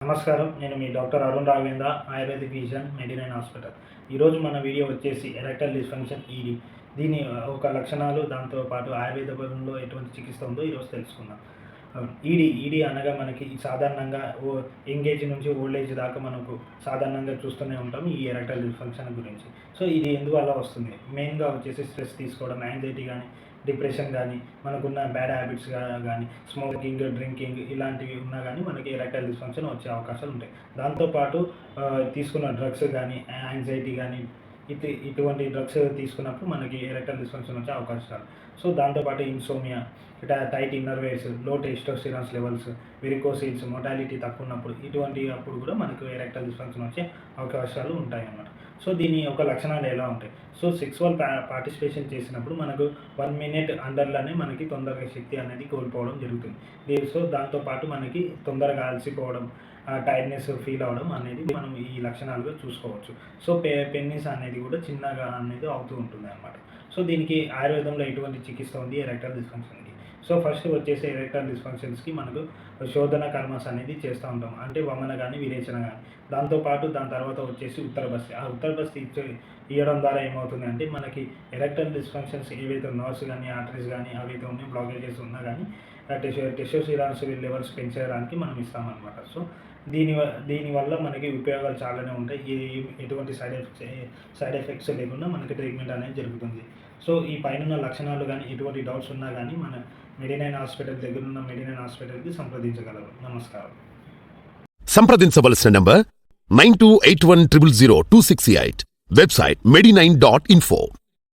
నమస్కారం. నేను మీ doctor Arun Raghavendra ayurvedic physician ninety nine hospital ఈరోజు మన వీడియో వచ్చేసి ఎరెక్టల్ డిస్ఫంక్షన్ ఈడీ. దీని ఒక లక్షణాలు దాంతోపాటు ఆయుర్వేద పరంలో ఎటువంటి చికిత్స ఉందో ఈరోజు తెలుసుకుందాం. ఈడీ ఈడీ అనగా మనకి సాధారణంగా ఓ ఎంగేజ్ నుంచి ఓల్డ్ ఏజ్ దాకా మనకు సాధారణంగా చూస్తూనే ఉంటాం ఈ ఎరెక్టల్ డిస్ఫంక్షన్ గురించి. సో ఇది ఎందువల్ల వస్తుంది? మెయిన్గా వచ్చేసి స్ట్రెస్ తీసుకోవడం యాంగ్జైటీ కానీ డిప్రెషన్ కానీ మనకున్న బ్యాడ్ హ్యాబిట్స్ కానీ స్మోకింగ్ డ్రింకింగ్ ఇలాంటివి ఉన్నా కానీ మనకి ఎరెక్టైల్ డిస్ఫంక్షన్ వచ్చే అవకాశాలు ఉంటాయి. దాంతోపాటు తీసుకున్న డ్రగ్స్ కానీ యాంగ్జైటీ కానీ ఇటు ఇటువంటి డ్రగ్స్ తీసుకున్నప్పుడు మనకి ఎరెక్టల్ డిస్ఫంక్షన్ వచ్చే అవకాశాలు సో దాంతోపాటు ఇన్సోమియా టైట్ ఇన్నర్ వేర్స్లో టెస్టోస్టిరాన్స్ లెవెల్స్ వెరికోసిల్స్ మొటాలిటీ తక్కువ ఉన్నప్పుడు ఇటువంటి అప్పుడు కూడా మనకు ఎరెక్టల్ డిస్ఫంక్షన్ వచ్చే అవకాశాలు ఉంటాయి అన్నమాట సో దీని యొక్క లక్షణాలు ఎలా ఉంటాయి? సో సెక్సువల్ పార్టిసిపేషన్ చేసినప్పుడు మనకు వన్ మినిట్ అండర్లోనే మనకి తొందరగా శక్తి అనేది కోల్పోవడం జరుగుతుంది. దీని సో దాంతోపాటు మనకి తొందరగా అలసిపోవడం టైర్డ్నెస్ ఫీల్ అవడం అనేది మనం ఈ లక్షణాలుగా చూసుకోవచ్చు. సో పె పెన్నిస్ అనేది కూడా చిన్నగా అనేది అవుతూ ఉంటుంది అనమాట సో దీనికి ఆయుర్వేదంలో ఎటువంటి చికిత్స ఉంది? ఎరెక్టల్ డిస్ఫంక్షన్కి సో ఫస్ట్ వచ్చేసి ఎరెక్టల్ డిస్ఫంక్షన్స్కి మనకు శోధన కర్మస్ అనేది చేస్తూ ఉంటాం. అంటే వమన కానీ విరేచన కానీ దాంతోపాటు దాని తర్వాత వచ్చేసి ఉత్తర బస్తి. ఆ ఉత్తర బస్తి ఇచ్చే ఇవ్వడం ద్వారా ఏమవుతుంది అంటే మనకి ఎరెక్టల్ డిస్ఫంక్షన్స్ ఏవైతే నర్వ్స్ కానీ ఆర్టరీస్ కానీ అవైతే ఉన్నాయి బ్లాకేజెస్ ఉన్నా కానీ టెషో టెస్టోసిరాన్స్ లెవెల్స్ పెంచడానికి మనం ఇస్తామన్నమాట. సో దీని దీనివల్ల మనకి ఉపయోగాలు చాలానే ఉంటాయి. ఈ ఎటువంటి సైడ్ ఎఫెక్ట్స్ సైడ్ ఎఫెక్ట్స్ లేకుండా మనకి ట్రీట్మెంట్ అనేది జరుగుతుంది. సో ఈ పైన లక్షణాలు కానీ ఎటువంటి డౌట్స్ ఉన్నా కానీ మన మెడినైన్ హాస్పిటల్ దగ్గర ఉన్న మెడినైన్ హాస్పిటల్కి సంప్రదించగలరు. నమస్కారం. సంప్రదించవలసిన number nine two eight one triple zero two six eight. Website Medinine dot info.